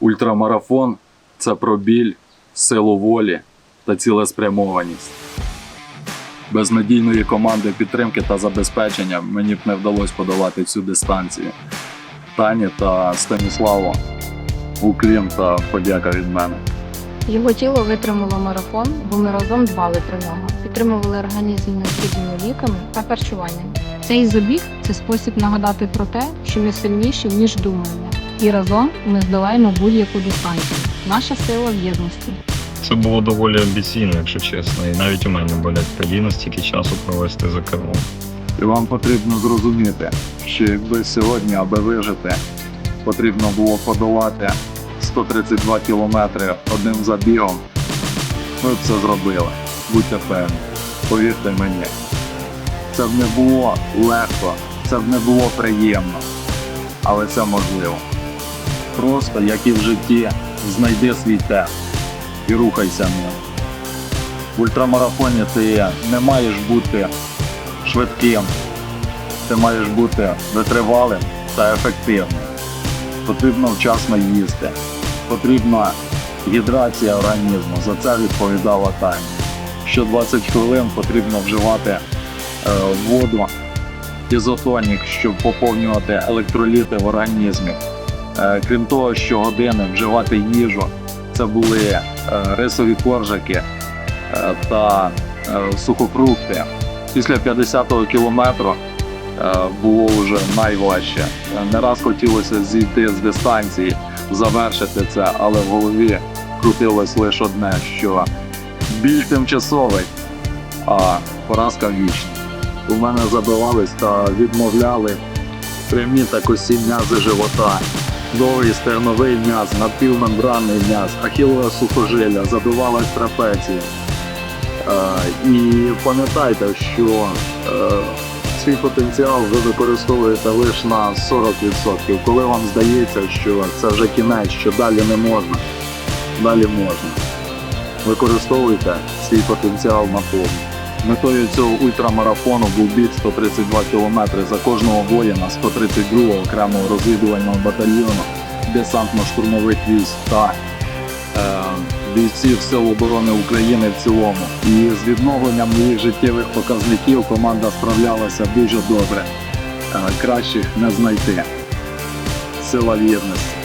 Ультрамарафон це про біль, силу волі та цілеспрямованість. Без надійної команди підтримки та забезпечення мені б не вдалося подолати цю дистанцію. Тані та Станіславу уклін та подяка від мене. Його тіло витримало марафон, бо ми разом дбали про нього, підтримували організм необхідними ліками та харчуванням. Цей забіг це спосіб нагадати про те, що ми сильніші, ніж думаємо. І разом ми здолаємо будь-яку дистанцію. Наша сила в єдності. Це було доволі амбіційно, якщо чесно. І навіть у мене болять коліна стільки часу провести за кермом. І вам потрібно зрозуміти, що якби сьогодні, аби вижити, потрібно було подолати 132 кілометри одним забігом, ми б це зробили. Будьте певні, повірте мені. Це б не було легко, це б не було приємно, але це можливо. Просто, як і в житті, знайди свій темп і рухайся ним. В ультрамарафоні ти не маєш бути швидким. Ти маєш бути витривалим та ефективним. Потрібно вчасно їсти. Потрібна гідрація організму. За це відповідала Таня. Що 20 хвилин потрібно вживати е, воду, ізотонік, щоб поповнювати електроліти в організмі. Е, крім того, щогодини вживати їжу. Це були е, рисові коржики е, та сухофрукти. Після 50-го кілометру було вже найважче. Не раз хотілося зійти з дистанції, завершити це, але в голові крутилось лише одне, що біль тимчасовий, а поразка вічна. У мене забивались та відмовляли прямі та косі м'язи живота, довгий стегновий м'яз, надпівмембранний м'яз, ахілова сухожилля, забивалась трапеція. Е, І пам'ятайте, що е, свій потенціал ви використовуєте лише на 40%. Коли вам здається, що це вже кінець, що далі не можна, далі можна. Використовуйте свій потенціал на повну. Метою цього ультрамарафону був біг 132 км за кожного воїна 132-го окремого розвідувального батальйону, десантно-штурмових військ та е, бійців Сил оборони України в цілому. І з відновленням їх життєвих показників команда справлялася дуже добре. Е, кращих не знайти. Сила вірності.